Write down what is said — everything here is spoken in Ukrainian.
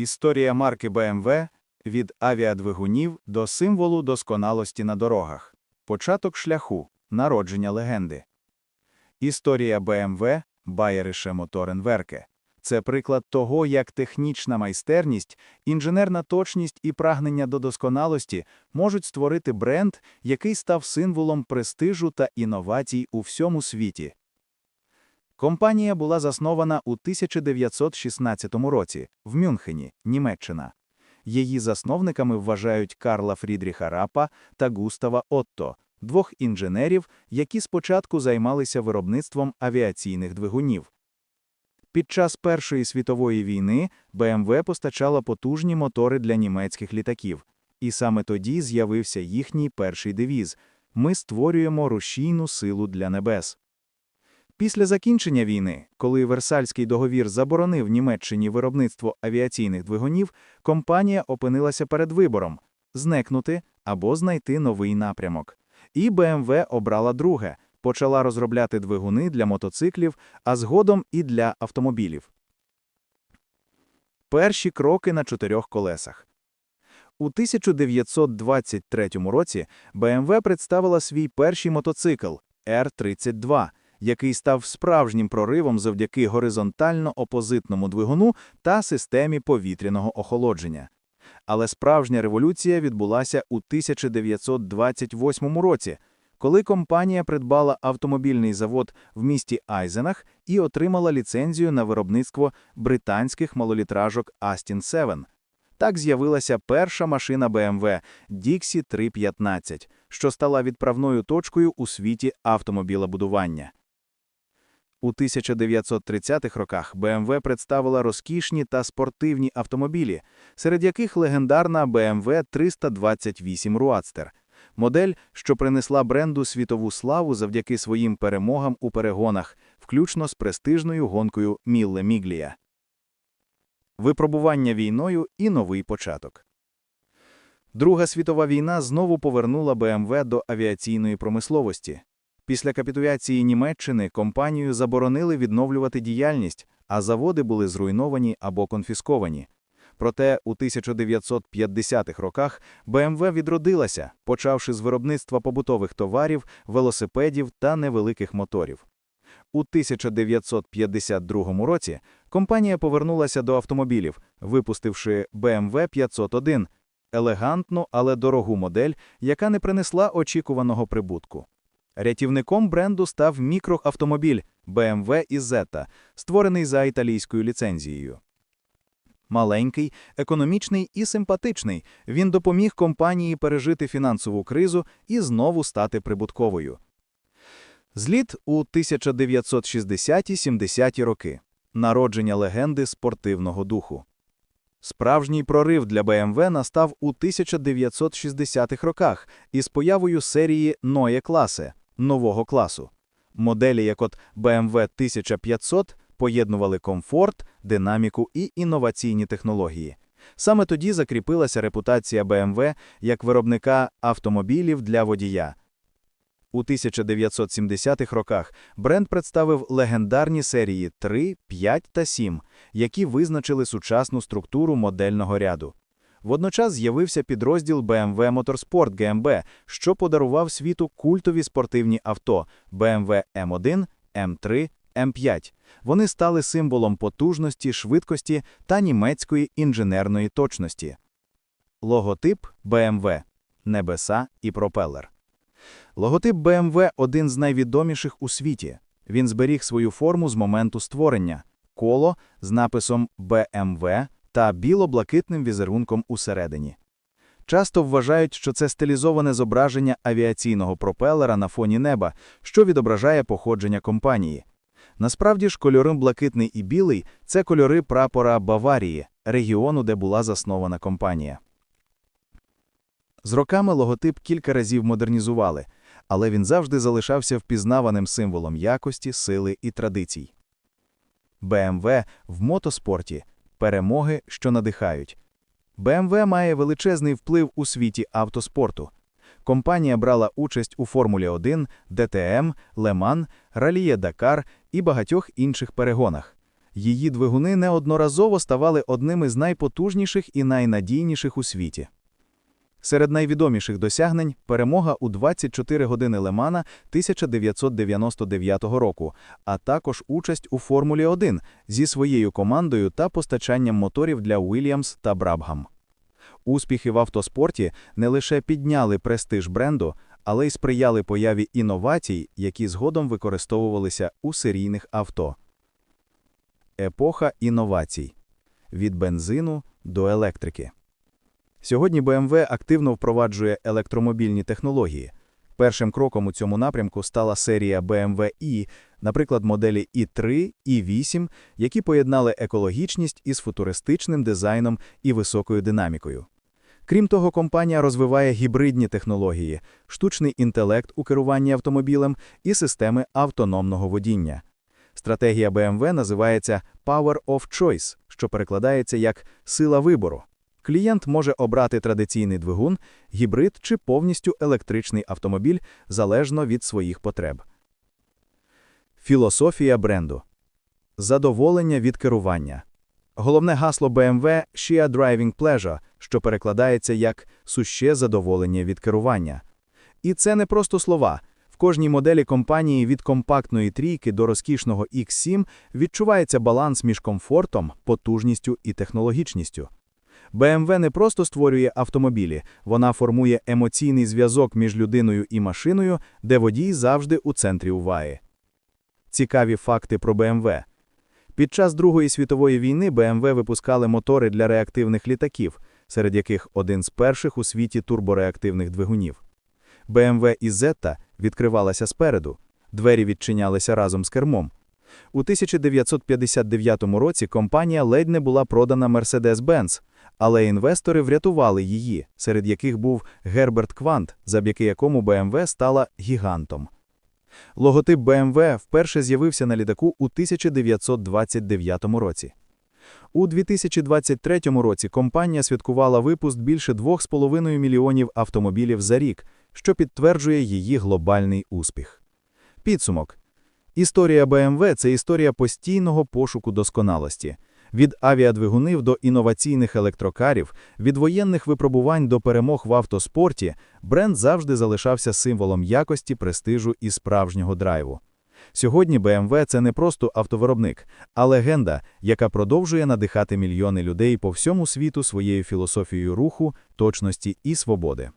Історія марки BMW від авіадвигунів до символу досконалості на дорогах. Початок шляху. Народження легенди. Історія BMW Bayerische Motorenwerke. Це приклад того, як технічна майстерність, інженерна точність і прагнення до досконалості можуть створити бренд, який став символом престижу та інновацій у всьому світі. Компанія була заснована у 1916 році в Мюнхені, Німеччина. Її засновниками вважають Карла Фрідріха Рапа та Густава Отто, двох інженерів, які спочатку займалися виробництвом авіаційних двигунів. Під час Першої світової війни БМВ постачала потужні мотори для німецьких літаків, і саме тоді з'явився їхній перший девіз «Ми створюємо рушійну силу для небес». Після закінчення війни, коли Версальський договір заборонив Німеччині виробництво авіаційних двигунів, компанія опинилася перед вибором – знекнути або знайти новий напрямок. І БМВ обрала друге – почала розробляти двигуни для мотоциклів, а згодом і для автомобілів. Перші кроки на чотирьох колесах. У 1923 році BMW представила свій перший мотоцикл R32, який став справжнім проривом завдяки горизонтально-опозитному двигуну та системі повітряного охолодження. Але справжня революція відбулася у 1928 році, коли компанія придбала автомобільний завод в місті Айзенах і отримала ліцензію на виробництво британських малолітражок Aston 7. Так з'явилася перша машина BMW Dixie 315, що стала відправною точкою у світі автомобілебудування. У 1930-х роках BMW представила розкішні та спортивні автомобілі, серед яких легендарна BMW 328 Roadster – модель, що принесла бренду світову славу завдяки своїм перемогам у перегонах, включно з престижною гонкою Мілле Міглія. Випробування війною і новий початок. Друга світова війна знову повернула БМВ до авіаційної промисловості. Після капітуляції Німеччини компанію заборонили відновлювати діяльність, а заводи були зруйновані або конфісковані. Проте у 1950-х роках БМВ відродилася, почавши з виробництва побутових товарів, велосипедів та невеликих моторів. У 1952 році компанія повернулася до автомобілів, випустивши BMW 501 – елегантну, але дорогу модель, яка не принесла очікуваного прибутку. Рятівником бренду став мікроавтомобіль BMW Isetta, створений за італійською ліцензією. Маленький, економічний і симпатичний, він допоміг компанії пережити фінансову кризу і знову стати прибутковою. Зліт у 1960-70-ті роки. Народження легенди спортивного духу. Справжній прорив для BMW настав у 1960-х роках із появою серії Neue Klasse – нового класу. Моделі, як от BMW 1500, поєднували комфорт, динаміку і інноваційні технології. Саме тоді закріпилася репутація BMW як виробника автомобілів для водія. У 1970-х роках бренд представив легендарні серії 3, 5 та 7, які визначили сучасну структуру модельного ряду. Водночас з'явився підрозділ BMW Motorsport GmbH, що подарував світу культові спортивні авто BMW M1, M3, М5. Вони стали символом потужності, швидкості та німецької інженерної точності. Логотип BMW Небеса і пропелер. Логотип BMW – один з найвідоміших у світі. Він зберіг свою форму з моменту створення, коло з написом BMW та біло-блакитним візерунком усередині. Часто вважають, що це стилізоване зображення авіаційного пропелера на фоні неба, що відображає походження компанії. Насправді ж кольори блакитний і білий це кольори прапора Баварії, регіону, де була заснована компанія. З роками логотип кілька разів модернізували, але він завжди залишався впізнаваним символом якості, сили і традицій. BMW в мотоспорті перемоги, що надихають. BMW має величезний вплив у світі автоспорту. Компанія брала участь у Формулі 1, ДТМ, Леман, Раліє Дакар і багатьох інших перегонах. Її двигуни неодноразово ставали одними з найпотужніших і найнадійніших у світі. Серед найвідоміших досягнень – перемога у 24 години Лемана 1999 року, а також участь у Формулі-1 зі своєю командою та постачанням моторів для Williams та Брабгам. Успіхи в автоспорті не лише підняли престиж бренду, але й сприяли появі інновацій, які згодом використовувалися у серійних авто. Епоха інновацій – від бензину до електрики. Сьогодні BMW активно впроваджує електромобільні технології. Першим кроком у цьому напрямку стала серія BMW i, наприклад, моделі i3, i8, які поєднали екологічність із футуристичним дизайном і високою динамікою. Крім того, компанія розвиває гібридні технології, штучний інтелект у керуванні автомобілем і системи автономного водіння. Стратегія BMW називається Power of Choice, що перекладається як «сила вибору». Клієнт може обрати традиційний двигун, гібрид чи повністю електричний автомобіль залежно від своїх потреб. Філософія бренду. Задоволення від керування. Головне гасло BMW – Sheer Driving Pleasure, що перекладається як «суще задоволення від керування». І це не просто слова. В кожній моделі компанії від компактної трійки до розкішного X7 відчувається баланс між комфортом, потужністю і технологічністю. BMW не просто створює автомобілі, вона формує емоційний зв'язок між людиною і машиною, де водій завжди у центрі уваги. Цікаві факти про BMW. Під час Другої світової війни BMW випускали мотори для реактивних літаків, серед яких один з перших у світі турбореактивних двигунів. BMW Ізетта відкривалася спереду, двері відчинялися разом з кермом. У 1959 році компанія ледь не була продана Mercedes-Benz, але інвестори врятували її, серед яких був Герберт Квант, завдяки якому BMW стала гігантом. Логотип BMW вперше з'явився на літаку у 1929 році. У 2023 році компанія святкувала випуск більше 2,5 мільйонів автомобілів за рік, що підтверджує її глобальний успіх. Підсумок. Історія BMW – це історія постійного пошуку досконалості. Від авіадвигунів до інноваційних електрокарів, від воєнних випробувань до перемог в автоспорті, бренд завжди залишався символом якості, престижу і справжнього драйву. Сьогодні BMW – це не просто автовиробник, а легенда, яка продовжує надихати мільйони людей по всьому світу своєю філософією руху, точності і свободи.